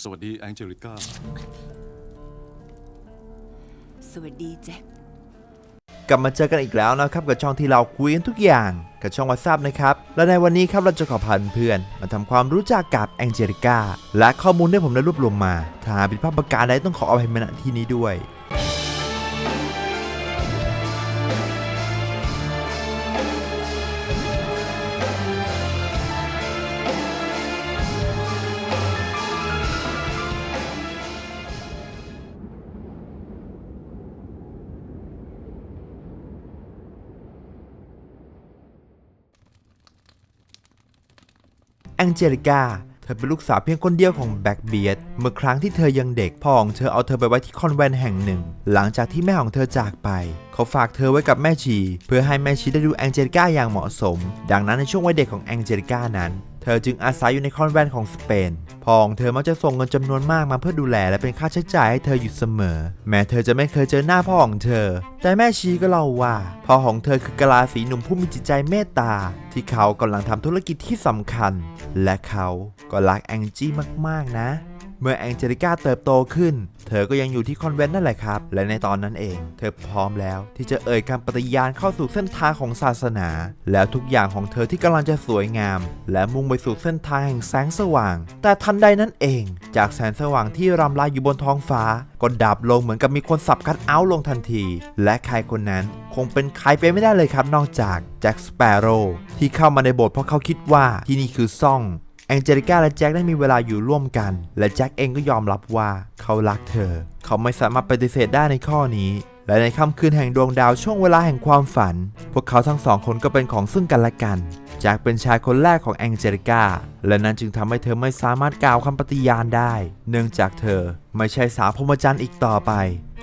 สวัสดีแองเจลิก้า สวัสดีแจ็ค กลับมาเจอกันอีกแล้วนะครับกับช่องที่เราคุยกันทุกอย่างกับช่องว h ท t นะครับและในวันนี้ครับเราจะขอพาเพื่อนๆมาทำความรู้จักกับแองเจลิก้าและข้อมูลที่ผมได้รวบรวมมาถ้าหากผิดพลาดประการใดต้องขออภัยมาณที่นี้ด้วย องเจลิกาเธอเป็นลูกสาวเพียงคนเดียวของแบ็กเบียดเมื่อครั้งที่เธอยังเด็กพ่อของเธอเอาเธอไปไว้ที่คอนแวนต์แห่งหนึ่ง หลังจากที่แม่ของเธอจากไป เขาฝากเธอไว้กับแม่ชี เพื่อให้แม่ชีได้ดูแองเจลิกาอย่างเหมาะสม ดังนั้นในช่วงวัยเด็กของแองเจลิกานั้น เธอจึงอาศัยอยู่ในคอนแวนต์ของสเปนพ่อของเธอมักจะส่งเงินจำนวนมากมาเพื่อดูแลและเป็นค่าใช้จ่ายให้เธออยู่เสมอ แม้เธอจะไม่เคยเจอหน้าพ่อของเธอ แต่แม่ชีก็เล่าว่าพ่อของเธอคือกะลาสีหนุ่มผู้มีจิตใจเมตตา ที่เขากำลังทำธุรกิจที่สำคัญ และเขาก็รักแองจี้มากๆนะ เมื่อแองเจลิก้าเติบโตขึ้น เธอก็ยังอยู่ที่คอนแวนต์นั่นแหละครับ และในตอนนั้นเอง เธอพร้อมแล้วที่จะเอ่ยคำปฏิญาณเข้าสู่เส้นทางของศาสนา แล้วทุกอย่างของเธอที่กำลังจะสวยงาม และมุ่งไปสู่เส้นทางแห่งแสงสว่าง แต่ทันใดนั้นเอง จากแสงสว่างที่รำลายอยู่บนท้องฟ้า ก็ดับลงเหมือนกับมีคนสับคัดเอาท์ลงทันที และใครคนนั้นคงเป็นใครไปไม่ได้เลยครับนอกจากแจ็คสเปโร่ที่เข้ามาในโบสถ์เพราะเขาคิดว่าที่นี่คือซ่อง องเจลิก้าและแจ็คได้มีเวลาอยู่ร่วมกัน และแจ็คเองก็ยอมรับว่าเขารักเธอ เขาไม่สามารถปฏิเสธได้ในข้อนี้ และในค่ำคืนแห่งดวงดาวช่วงเวลาแห่งความฝัน พวกเขาทั้งสองคนก็เป็นของซึ่งกันและกันแจ็คเป็นชายคนแรกของแองเจลิก้าและนั้นจึงทำให้เธอไม่สามารถกล่าวคำปฏิญาณได้ เนื่องจากเธอไม่ใช่สาวพรหมจรรย์อีกต่อไป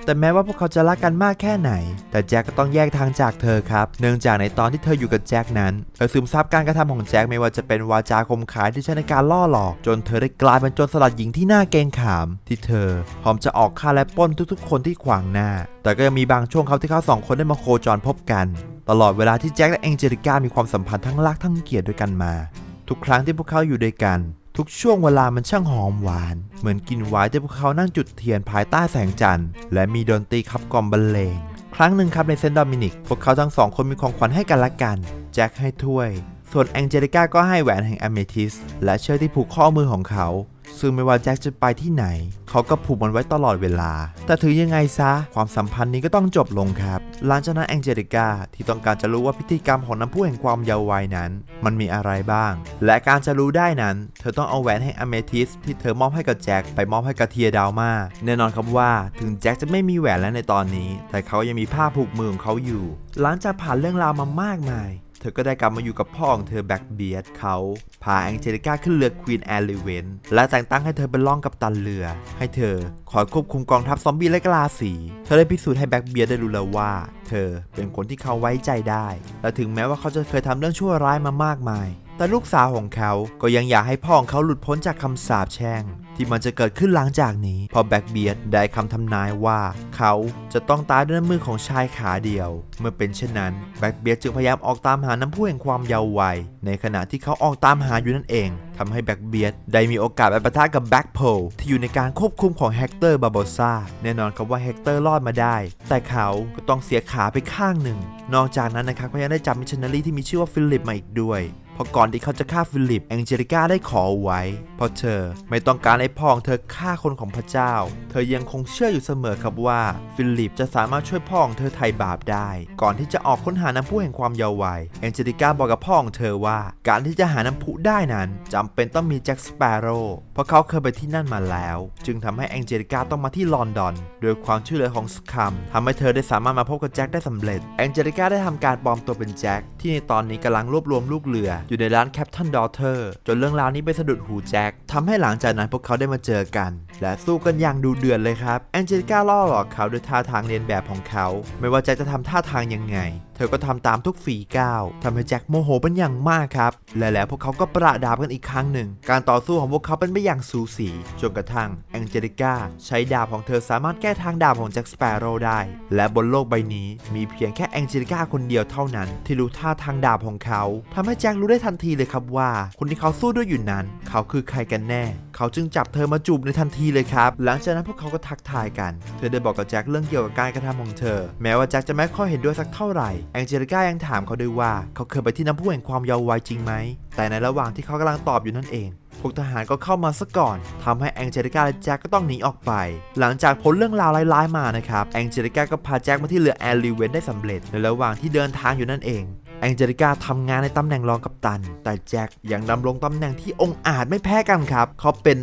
แต่แม้ว่าพวกเขาจะรักกันมากแค่ไหน แต่แจ็คก็ต้องแยกทางจากเธอครับ เนื่องจากในตอนที่เธออยู่กับแจ็คนั้น เธอซึมซับการกระทำของแจ็คไม่ว่าจะเป็นวาจาคมขายที่ใช้ในการล่อหลอก จนเธอได้กลายเป็นโจรสลัดหญิงที่น่าเกรงขาม ที่เธอพร้อมจะออกฆ่าและปล้นทุกๆ คนที่ขวางหน้า แต่ก็ยังมีบางช่วงเขาที่เขาสองคนได้มาโคจรพบกัน ตลอดเวลาที่แจ็คและแองเจลิก้ามีความสัมพันธ์ทั้งรักทั้งเกลียดด้วยกันมา ทุกครั้งที่พวกเขาอยู่ด้วยกัน ทุกช่วงเวลามันช่างหอมหวาน เหมือนกินไวน์ที่พวกเขานั่งจุดเทียนภายใต้แสงจันทร์และมีดนตรีขับกล่อมบรรเลง ครั้งหนึ่งครับในเซนต์ดอมินิก พวกเขาทั้งสองคนมีของขวัญให้กันและกัน แจ็คให้ถ้วย ส่วนแองเจลิก้าก็ให้แหวนแห่งอเมทิสและเชือกที่ผูกข้อมือของเขา ซึ่งไม่ว่าแจ็คจะไปที่ไหน เขาก็ผูกมันไว้ตลอดเวลา แต่ถึงยังไงซะ ความสัมพันธ์นี้ก็ต้องจบลงครับ หลังจากนั้นแองเจลิก้าที่ต้องการจะรู้ว่าพิธีกรรมของน้ำพุแห่งความเยาว์วัยนั้น มันมีอะไรบ้าง และการจะรู้ได้นั้น เธอต้องเอาแหวนแห่งอเมทิสที่เธอมอบให้กับแจ็คไปมอบให้กับเทียดาวมาแน่นอนครับว่าถึงแจ็คจะไม่มีแหวนแล้วในตอนนี้ แต่เขายังมีผ้าผูกมือของเขาอยู่ หลังจากผ่านเรื่องราวมามากมาย เธอก็ได้กลับมาอยู่กับพ่อของเธอแบ็กเบียดเขาพาแองเจลิก้าขึ้นเรือควีนแอลิเวนและแต่งตั้งให้เธอเป็นล่องกับตันเรือ ให้เธอคอยควบคุมกองทัพซอมบี้และกลาสี เธอได้พิสูจน์ให้แบ็กเบียดได้รู้แล้วว่า เธอเป็นคนที่เขาไว้ใจได้ และถึงแม้ว่าเขาจะเคยทำเรื่องชั่วร้ายมามากมาย แต่ลูกสาวของเขาก็ยังอยากให้พ่อของเขาหลุดพ้นจากคำสาปแช่ง ที่มันจะเกิดขึ้นหลังจากนี้ พอแบ็กเบียดได้คำทำนายว่า เขาจะต้องตายด้วยมือของชายขาเดียว เมื่อเป็นเช่นนั้นแบ็กเบียดจึงพยายามออกตามหาน้ำพุแห่งความเยาว์วัย ในขณะที่เขาออกตามหาอยู่นั่นเองทำให้แบ็กเบียดได้มีโอกาสไปปะทะกับแบ็กโพลที่อยู่ในการควบคุมของเฮกเตอร์บาโบซาแน่นอนครับว่าเฮกเตอร์รอดมาได้ แต่เขาก็ต้องเสียขาไปข้างหนึ่ง นอกจากนั้นนะครับเขายังได้จับมิชชันนารีที่มีชื่อว่าฟิลิปมาอีกด้วย ราะก่อนที่เขาจะฆ่าฟิลิปแองเจลิก้าได้ขอไว้ เพราะเธอไม่ต้องการให้พ่อของเธอฆ่าคนของพระเจ้า เธอยังคงเชื่ออยู่เสมอครับว่า ฟิลิปจะสามารถช่วยพ่อของเธอไถ่บาปได้ ก่อนที่จะออกค้นหาน้ำพุแห่งความเยาว์วัยแองเจลิก้าบอกกับพ่อของเธอว่า การที่จะหาน้ำพุได้นั้นจำเป็นต้องมีแจ็คสเปโร่ ราะเขาเคยไปที่นั่นมาแล้ว จึงทำให้แองเจลิก้าต้องมาที่ลอนดอน โดยความช่วยเหลือของสคัมทำให้เธอได้สามารถมาพบกับแจ็คได้สำเร็จ แองเจลิก้าได้ทำการปลอมตัวเป็นแจ็คที่ในตอนนี้กำลังรวบรวมลูกเรือ อยู่ในร้านแคปทันดอเทอร์จนเรื่องราวนี้ไปสะดุดหูแจ็คทำให้หลังจากนั้นพวกเขาได้มาเจอกัน และสู้กันอย่างดูเดือดเลยครับแองเจลิก้าล่อหลอกเขาด้วยท่าทางเลียนแบบของเขา ไม่ว่าแจ็คจะทำท่าทางยังไง เธอก็ทำตามทุกฝีก้าวทำให้แจ็คโมโหเป็นอย่างมากครับและแล้วพวกเขาก็ประดาบกันอีกครั้งหนึ่ง การต่อสู้ของพวกเขาเป็นไปอย่างยังสูสี จนกระทั่งแองเจลิก้าใช้ดาบของเธอสามารถแก้ทางดาบของแจ็คสเปโร่ได้ และบนโลกใบนี้มีเพียงแค่แองเจลิก้าคนเดียวเท่านั้น ที่รู้ท่าทางดาบของเขาทำให้แจ็ครู้ได้ทันทีเลยครับว่า คนที่เขาสู้ด้วยอยู่นั้น เขาคือใครกันแน่ เขาจึงจับเธอมาจูบในทันทีเลยครับ หลังจากนั้นพวกเขาก็ทักทายกัน เธอได้บอกกับแจ็คเรื่องเกี่ยวกับการกระทำของเธอ แม้ว่าแจ็คจะไม่ค่อยเห็นด้วยสักเท่าไหร่แองเจลิก้ายังถามเขาด้วยว่า เขาเคยไปที่น้ำพุแห่งความเยาว์วัยจริงไหมแต่ในระหว่างที่เขากำลังตอบอยู่นั่นเอง พวกทหารก็เข้ามาซะก่อนทำให้แองเจลิก้าและแจ็คก็ต้องหนีออกไป หลังจากพ้นเรื่องราวร้ายๆมานะครับ แองเจลิก้าก็พาแจ็คมาที่เรือแอลลีเวนได้สำเร็จ ในระหว่างที่เดินทางอยู่นั่นเองแองเจลิก้าทำงานในตำแหน่งรองกัปตัน แต่แจ็คยังดำรงตำแหน่งที่องอาจไม่แพ้กันครับ เขาเป็น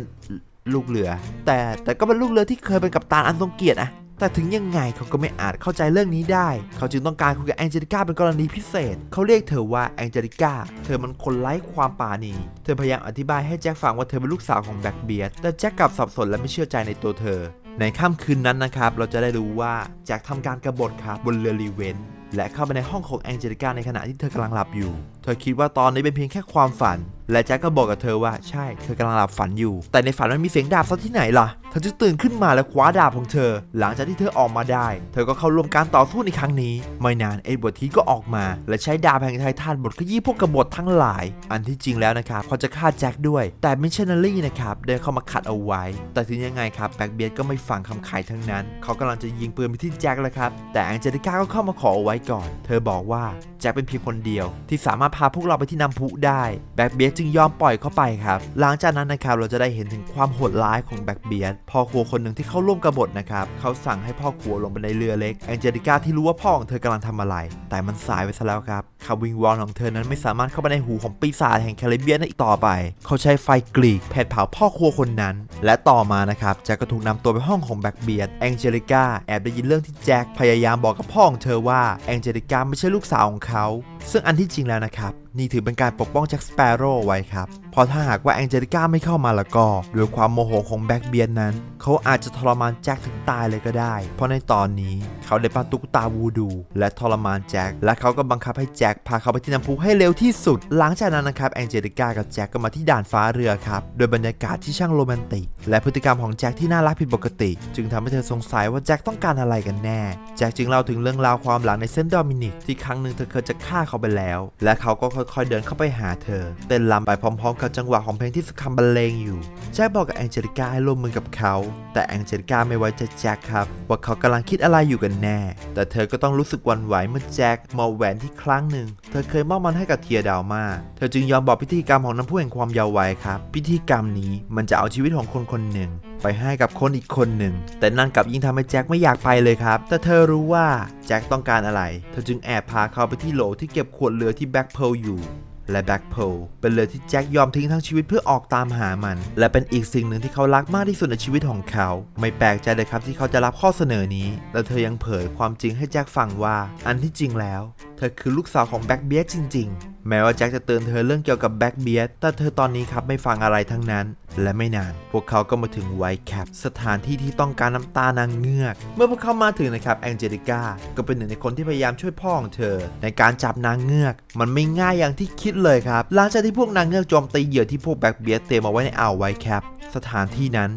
ลูกเรือ แต่แต่ก็เป็นลูกเรือที่เคยเป็นกัปตันอันทรงเกียรติอะ แต่ถึงยังไงเขาก็ไม่อาจเข้าใจเรื่องนี้ได้ เขาจึงต้องการคุยกับแองเจลิก้าเป็นกรณีพิเศษ เขาเรียกเธอว่าแองเจลิก้า เธอมันคนไร้ความปราณีเธอพยายามอธิบายให้แจ็คฟังว่าเธอเป็นลูกสาวของแบ็กเบียร์แต่แจ็คกลับสับสนและไม่เชื่อใจในตัวเธอ ในค่ำคืนนั้นนะครับ เราจะได้รู้ว่าแจ็คทำการกบฏครับบนเรือรีเวนและเข้าไปในห้องของแองเจลิก้าในขณะที่เธอกำลังหลับอยู่ เธอคิดว่าตอนนี้เป็นเพียงแค่ความฝัน และแจ็คก็บอกกับเธอว่าใช่ เธอกำลังหลับฝันอยู่ แต่ในฝันมันมีเสียงดาบซะที่ไหนล่ะเธอจึงตื่นขึ้นมาและคว้าดาบของเธอ หลังจากที่เธอออกมาได้ เธอก็เข้าร่วมการต่อสู้ในครั้งนี้ ไม่นานเอ็ดเวิร์ดทีก็ออกมา และใช้ดาบแห่งไททันบดขยี้พวกกบฏทั้งหลาย อันที่จริงแล้วนะครับเขาจะฆ่าแจ็คด้วย แต่มิชชันนารีนะครับเดินเข้ามาขัดเอาไว้ แต่ถึงยังไงครับแบ็กเบียดก็ไม่ฟังคำขายทั้งนั้น เขากำลังจะยิงปืนไปที่แจ็คแล้วครับ แต่แองเจลิก้าก็เข้ามาขอเอาไว้ก่อน เธอบอกว่าแจ็คเป็นเพียงคนเดียว ที่สามารถพาพวกเราไปที่น้ำพุได้แบ็กเบียดจึงยอมปล่อยเขาไปครับ หลังจากนั้นนะครับเราจะได้เห็นถึงความโหดร้ายของแบ็กเบียดพ่อครัวคนหนึ่งที่เข้าร่วมกบฏนะครับเขาสั่งให้พ่อครัวลงไปในเรือเล็กแองเจลิก้าที่รู้ว่าพ่อของเธอกำลังทำอะไร แต่มันสายไปซะแล้วครับคำวิงวอนของเธอนั้นไม่สามารถเข้าไปในหูของปีศาจแห่งแคริบเบียนได้อีกต่อไป เขาใช้ไฟกรีกแผดเผาพ่อครัวคนนั้น และต่อมานะครับแจ็คก็ถูกนำตัวไปห้องของแบ็กเบียดแองเจลิก้าแอบได้ยินเรื่องที่แจ็คพยายามบอกกับพ่อของเธอว่าแองเจลิก้าไม่ใช่ลูกสาวของเขา ซึ่งอันที่จริงแล้วนะครับนี่ถือเป็นการปกป้องแจ็คสเปโร่ไว้ครับเพราะถ้าหากว่าแองเจลิก้าไม่เข้ามาแล้วก็ด้วยความโมโหของแบ็กเบียนนั้นเขาอาจจะทรมานแจ็คถึงตายเลยก็ได้ เพราะในตอนนี้เขาได้ปั้นตุ๊กตาวูดู และทรมานแจ็ค และเขาก็บังคับให้แจ็คพาเขาไปที่น้ำพุให้เร็วที่สุด หลังจากนั้นนะครับแองเจลิก้ากับแจ็คก็มาที่ด่านฟ้าเรือครับ โดยบรรยากาศที่ช่างโรแมนติก และพฤติกรรมของแจ็คที่น่ารักผิดปกติ จึงทำให้เธอสงสัยว่าแจ็คต้องการอะไรกันแน่ แจ็คจึงเล่าถึงเรื่องราวความหลังในเซนต์โดมินิกที่ครั้งหนึ่งเธอเคยจะฆ่าเขาไปแล้ว และเขาก็ค่อยๆเดินเข้าไปหาเธอ เต้นรำไปพร้อม ๆ กับจังหวะของเพลงที่สคัมบรรเลงอยู่ แจ็คบอกกับแองเจลิก้าให้ร่วมมือกับเขาแต่แองเจลิก้าไม่ไว้ใจแจ็คครับ ว่าเขากำลังคิดอะไรอยู่กันแน่ แต่เธอก็ต้องรู้สึกวั่นไหวเมื่อแจ็คมอบแหวนที่ครั้งหนึ่ง เธอเคยมอบมันให้กับเทียดาวมา เธอจึงยอมบอกพิธีกรรมของน้ำพุแห่งความเยาว์วัยครับ พิธีกรรมนี้มันจะเอาชีวิตของคนคนหนึ่ง ไปให้กับคนอีกคนหนึ่ง แต่นั่นกลับยิ่งทำให้แจ็คไม่อยากไปเลยครับ แต่เธอรู้ว่าแจ็คต้องการอะไร เธอจึงแอบพาเขาไปที่โหลที่เก็บขวดเรือที่แบ็คเพลอยู่ และแบ็กโพลเป็นเรือที่แจ็คยอมทิ้งทั้งชีวิตเพื่อออกตามหามัน และเป็นอีกสิ่งหนึ่งที่เขารักมากที่สุดในชีวิตของเขา ไม่แปลกใจเลยครับที่เขาจะรับข้อเสนอนี้ และเธอยังเผยความจริงให้แจ็คฟังว่า อันที่จริงแล้ว เธอคือลูกสาวของแบ็กเบียจริง ๆ แม้ว่าแจ็คจะเตือนเธอเรื่องเกี่ยวกับแบ็คเบียแต่เธอตอนนี้ครับไม่ฟังอะไรทั้งนั้น และไม่นาน พวกเขาก็มาถึงไวท์แคปสถานที่ที่ต้องการน้ำตานางเงือก เมื่อพวกเขามาถึงนะครับแองเจลิก้าก็เป็นหนึ่งในคนที่พยายามช่วยพ่อของเธอ ในการจับนางเงือก มันไม่ง่ายอย่างที่คิดเลยครับหลังจากที่พวกนางเงือกโจมตีเหยื่อที่พวกแบ็คเบียเตรียมเอาไว้ในอ่าวไวท์แคปสถานที่นั้น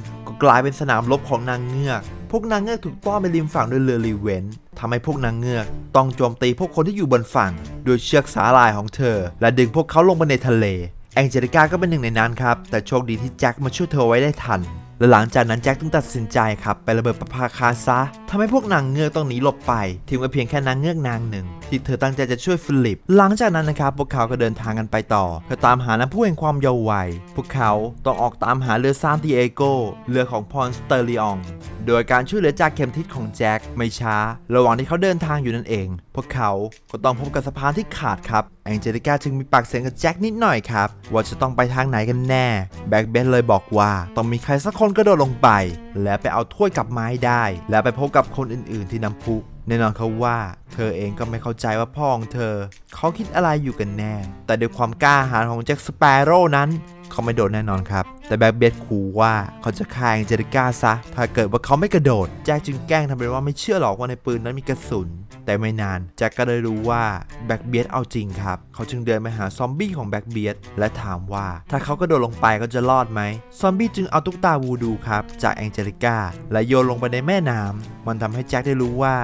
กลายเป็นสนามรบของนางเงือก พวกนางเงือกถูกต้อนไปริมฝั่งด้วยเรือรีเวนต์ทำให้พวกนางเงือกต้องโจมตีพวกคนที่อยู่บนฝั่งด้วยเชือกสาลายของเธอ และดึงพวกเขาลงไปในทะเลแองเจลิก้าก็เป็นหนึ่งในนั้นครับ แต่โชคดีที่แจ็คมาช่วยเธอไว้ได้ทัน และหลังจากนั้นแจ็คต้องตัดสินใจครับไประเบิดประภาคาซะทำให้พวกนางเงือกต้องหนีหลบไปทิ้งไว้เพียงแค่นางเงือกนางหนึ่ง ที่เธอตั้งใจจะช่วยฟิลิป หลังจากนั้นนะครับพวกเขาก็เดินทางกันไปต่อเพื่อตามหาน้ำพุแห่งความเยาว์วัยพวกเขาต้องออกตามหาเรือซานติเอโกเรือของพรสเตอริองโดยการช่วยเหลือจากเข็มทิศของแจ็คไม่ช้า ระหว่างที่เขาเดินทางอยู่นั่นเอง พวกเขาก็ต้องพบกับสะพานที่ขาดครับแองเจลิก้าจึงมีปากเสียงกับแจ็คนิดหน่อยครับว่าจะต้องไปทางไหนกันแน่แบ็คเบนเลยบอกว่าต้องมีใครสักคนกระโดดลงไป และไปเอาถ้วยกับไม้ได้ และไปพบกับคนอื่นๆที่น้ำพุแน่นอนเขาว่า เธอเองก็ไม่เข้าใจว่าพ่อของเธอ เขาคิดอะไรอยู่กันแน่ แต่ด้วยความกล้าหาญของแจ็คสเปโร่นั้น เขาไม่โดดแน่นอนครับ แต่แบ็กเบียดขู่ว่าเขาจะฆ่าแองเจลิก้าซะ ถ้าเกิดว่าเขาไม่กระโดด แจ็คจึงแกล้งทำเป็นว่าไม่เชื่อหรอกว่าในปืนนั้นมีกระสุน แต่ไม่นาน แจ็คก็ได้รู้ว่าแบ็กเบียดเอาจริงครับ เขาจึงเดินไปหาซอมบี้ของแบ็กเบียดและถามว่า ถ้าเขากระโดดลงไปก็จะรอดไหม ซอมบี้จึงเอาตุ๊กตาวูดูครับ จากแองเจลิก้าและโยนลงไปในแม่น้ำมันทำให้แจ็คได้รู้ว่า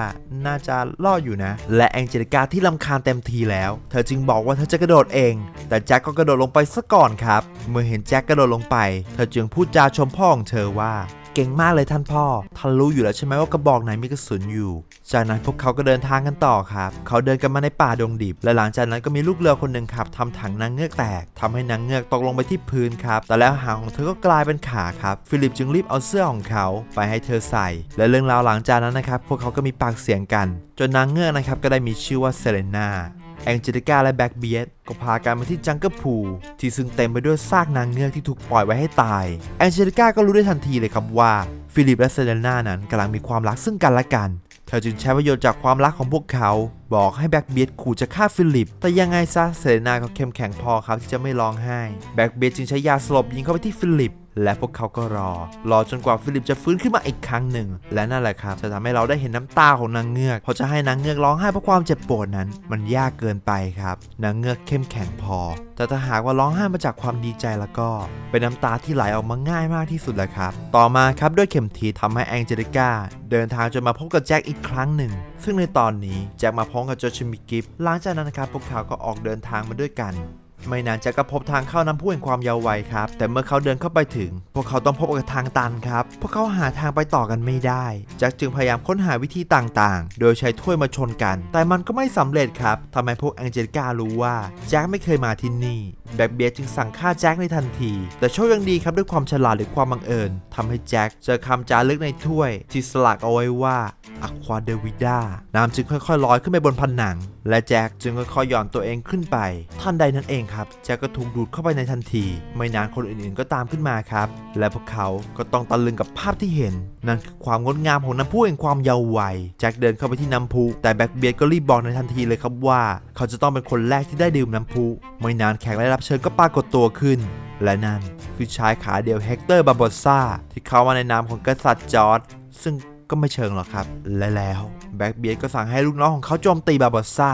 น่าจะรอดอยู่นะ และแองเจลิก้าที่ลำคาญเต็มทีแล้ว เธอจึงบอกว่าเธอจะกระโดดเอง แต่แจ็คก็กระโดดลงไปซะก่อนครับเมื่อเห็นแจ็คกระโดดลงไป เธอจึงพูดจาชมพ่อของเธอว่า เก่งมากเลยท่านพ่อท่านรู้อยู่แล้วใช่ไหมว่ากระบอกไหนมีกระสุนอยู่ จากนั้นพวกเขาก็เดินทางกันต่อครับ เขาเดินกันมาในป่าดงดิบ และหลังจากนั้นก็มีลูกเรือคนหนึ่งครับทำถังนางเงือกแตกทำให้นางเงือกตกลงไปที่พื้นครับ แต่แล้วหางของเธอก็กลายเป็นขาครับ ฟิลิปจึงรีบเอาเสื้อของเขาไปให้เธอใส่ และเรื่องราวหลังจากนั้นนะครับ พวกเขาก็มีปากเสียงกัน จนนางเงือกนะครับก็ได้มีชื่อว่าเซเลนา แองเจลิก้าและแบ็กเบียดก็พากันมาที่จังเกิลพูลที่ซึ่งเต็มไปด้วยซากนางเงือกที่ถูกปล่อยไว้ให้ตาย แองเจลิก้าก็รู้ได้ทันทีเลยครับว่า ฟิลิปและเซเลน่านั้นกำลังมีความรักซึ่งกันและกัน เธอจึงใช้ประโยชน์จากความรักของพวกเขา บอกให้แบ็กเบียดขู่จะฆ่าฟิลิป แต่ยังไงซะเซเลน่าก็เข้มแข็งพอครับที่จะไม่ร้องไห้ แบ็กเบียดจึงใช้ยาสลบยิงเข้าไปที่ฟิลิป และพวกเขาก็รอ รอจนกว่าฟิลิปจะฟื้นขึ้นมาอีกครั้งหนึ่ง และนั่นแหละครับ จะทำให้เราได้เห็นน้ำตาของนางเงือกเพราะจะให้นางเงือกร้องไห้เพราะความเจ็บปวดนั้น มันยากเกินไปครับ นางเงือกเข้มแข็งพอ แต่ถ้าหากว่าร้องไห้มาจากความดีใจแล้วก็ เป็นน้ำตาที่ไหลออกมาง่ายมากที่สุดแหละครับ ต่อมาครับด้วยเข็มทิศทำให้แองเจลิก้าเดินทางจนมาพบกับแจ็คอีกครั้งหนึ่ง ซึ่งในตอนนี้แจ็คมาพร้อมกับโจชิมิกิฟหลังจากนั้นนะครับพวกเขาก็ออกเดินทางมาด้วยกัน ไม่นานแจ็คก็พบทางเข้าน้ำพุแห่งความเยาว์วัยครับ แต่เมื่อเขาเดินเข้าไปถึง พวกเขาต้องพบกับทางตันครับ พวกเขาหาทางไปต่อกันไม่ได้แจ็คจึงพยายามค้นหาวิธีต่างๆ โดยใช้ถ้วยมาชนกัน แต่มันก็ไม่สำเร็จครับทำให้พวกแองเจลิการู้ว่าแจ็คไม่เคยมาที่นี่แบ็กเบียจึงสั่งฆ่าแจ็คในทันที แต่โชคยังดีครับด้วยความฉลาดหรือความบังเอิญทำให้แจ็คเจอคำจารึกในถ้วย ที่สลักเอาไว้ว่าอควาเดวิดาน้ำจึงค่อยๆลอยขึ้นไปบนผนัง และแจ็คจึงค่อยๆหย่อนตัวเองขึ้นไปท่านใดนั่นเองครับแจ็คก็ถูกดูดเข้าไปในทันที ไม่นานคนอื่นๆก็ตามขึ้นมาครับ และพวกเขาก็ต้องตะลึงกับภาพที่เห็น นั่นคือความงดงามของน้ำพุแห่งความเยาว์วัยแจ็คเดินเข้าไปที่น้ำพุแต่แบ็กเบียร์ก็รีบบอกในทันทีเลยครับว่า เขาจะต้องเป็นคนแรกที่ได้ดื่มน้ำพุไม่นานแขกได้รับเชิญก็ปรากฏตัวขึ้นและนั่นคือชายขาเดียวเฮกเตอร์บาโบซ่าที่เข้ามาในนามของกษัตริย์จอร์ดซึ่งก็ไม่เชิงหรอกครับ และแล้วแบ็กเบียร์ก็สั่งให้ลูกน้องของเขาโจมตีบาโบซ่า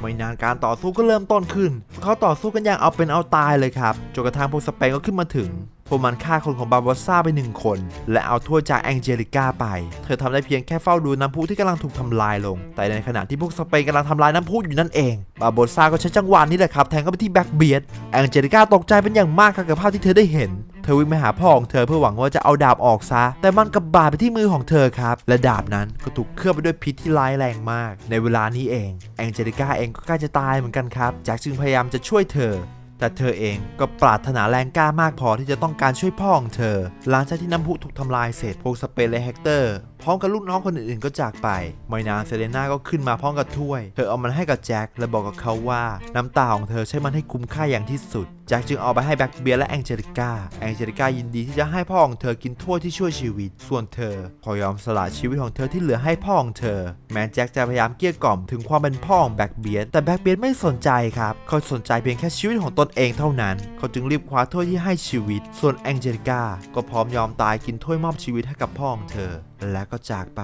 ไม่นานการต่อสู้ก็เริ่มต้นขึ้น เขาต่อสู้กันอย่างเอาเป็นเอาตายเลยครับจนกระทั่งพวกสเปนก็ขึ้นมาถึงพวกมันฆ่าคนของบาร์บอซ่าไปหนึ่งคน และเอาถ้วยจากแองเจลิก้าไป เธอทำได้เพียงแค่เฝ้าดูน้ำพุที่กำลังถูกทำลายลง แต่ในขณะที่พวกสเปนกำลังทำลายน้ำพุอยู่นั่นเอง บาร์บอซ่าก็ใช้จังหวะนี้แหละครับแทงเข้าไปที่แบ็กเบียดแองเจลิก้าตกใจเป็นอย่างมากกับภาพที่เธอได้เห็น อวิ่งไปหาพ่อของเธอเพื่อหวังว่าจะเอาดาบออกซะ แต่มันกับบาดไปที่มือของเธอครับ และดาบนั้นก็ถูกเคลือบไปด้วยพิษที่ร้ายแรงมาก ในเวลานี้เองแองเจลิก้าเองก็ใกล้จะตายเหมือนกันครับแจ็คจึงพยายามจะช่วยเธอแต่เธอเองก็ปรารถนาแรงกล้ามากพอที่จะต้องการช่วยพ่อของเธอ หลังจากที่น้ำพุถูกทำลายเสร็จพวกสเปนและแฮกเตอร์ พร้อมกับลูกน้องคนอื่นๆก็จากไป ไม่นานเซเลน่าก็ขึ้นมาพร้อมกับถ้วย เธอเอามันให้กับแจ็คและบอกกับเขาว่าน้ำตาของเธอใช้มันให้คุ้มค่าอย่างที่สุด แจ็คจึงเอาไปให้แบ็กเบียร์และแองเจลิก้า แองเจลิก้ายินดีที่จะให้พ่อของเธอกินถ้วยที่ช่วยชีวิต ส่วนเธอขอยอมสละชีวิตของเธอที่เหลือให้พ่อของเธอ แม้แจ็คจะพยายามเกลี้ยกล่อมถึงความเป็นพ่อของแบ็กเบียร์แต่แบ็กเบียร์ไม่สนใจครับ เขาสนใจเพียงแค่ชีวิตของตนเองเท่านั้น เขาจึงรีบคว้าถ้วยที่ให้ชีวิต ส่วนแองเจลิก้าก็พร้อมยอมตายกินถ้วยมอบชีวิตให้กับพ่อของเธอ และก็จากไป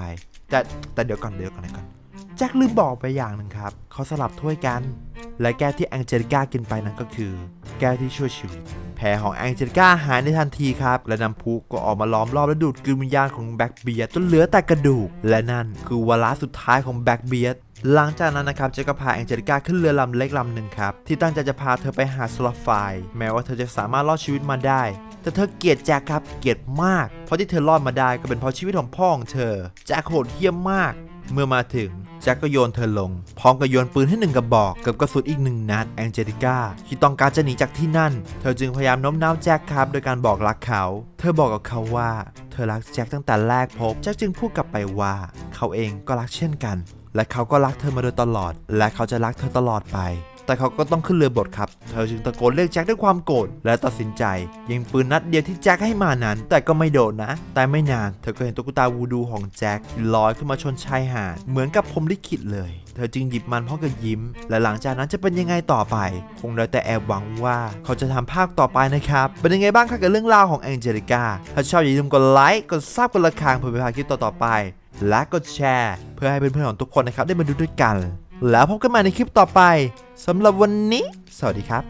แต่แต่เดี๋ยวก่อนเดี๋ยวก่อนเดี๋ยวก่อน แจ็คลืมบอกไปอย่างหนึ่งครับ เขาสลับถ้วยกัน และแก้วที่แองเจลิก้ากินไปนั้นก็คือ แก้วที่ช่วยชีวิต แผลของแองเจลิก้าหายในทันทีครับ และน้ำพุก็ออกมาล้อมรอบและดูดกลืนวิญญาณของแบ็กเบียจนเหลือแต่กระดูก และนั่นคือวาระสุดท้ายของแบ็กเบียร์หลังจากนั้นนะครับเจคก็พาแองเจลิก้าขึ้นเรือลำเล็กลำหนึ่งครับ ที่ตั้งใจจะพาเธอไปหาสลอฟไฟแม้ว่าเธอจะสามารถรอดชีวิตมาได้ แต่เธอเกลียดแจ็คครับ เกลียดมาก เพราะที่เธอรอดมาได้ก็เป็นเพราะชีวิตของพ่อของเธอแจ็คโหดเหี้ยมมาก เมื่อมาถึง แจ็คก็โยนเธอลง พร้อมกับโยนปืนให้หนึ่งกระบอกกับกระสุนอีกหนึ่งนัดแองเจลิก้าที่ต้องการจะหนีจากที่นั่น เธอจึงพยายามโน้มน้าวแจ็คครับโดยการบอกรักเขา เธอบอกกับเขาว่า เธอรักแจ็คตั้งแต่แรกพบแจ็คจึงพูดกลับไปว่า เขาเองก็รักเช่นกัน และเขาก็รักเธอมาโดยตลอด และเขาจะรักเธอตลอดไป แต่เขาก็ต้องขึ้นเรือบดครับ เธอจึงตะโกนเรียกแจ็คด้วยความโกรธและตัดสินใจ ยิงปืนนัดเดียวที่แจ็คให้มานั้น แต่ก็ไม่โดนนะ แต่ไม่นานเธอก็เห็นตุ๊กตาวูดูของแจ็คลอยขึ้นมาชนชายหาดเหมือนกับพรมลิขิตเลยเธอจึงหยิบมันพร้อมกับยิ้ม และหลังจากนั้นจะเป็นยังไงต่อไป คงได้แต่แอบหวังว่าเขาจะทำภาคต่อไปนะครับ เป็นยังไงบ้างครับกับเรื่องราวของแองเจลิก้า ถ้าชอบอย่าลืมกดไลค์ กดซับกดระฆังเพื่อไม่พาคลิปต่อๆไป และกดแชร์ เพื่อให้เพื่อนๆของทุกคนนะครับได้มาดูด้วยกัน แล้วพบกันใหม่ในคลิปต่อไปสำหรับวันนี้ สวัสดีครับ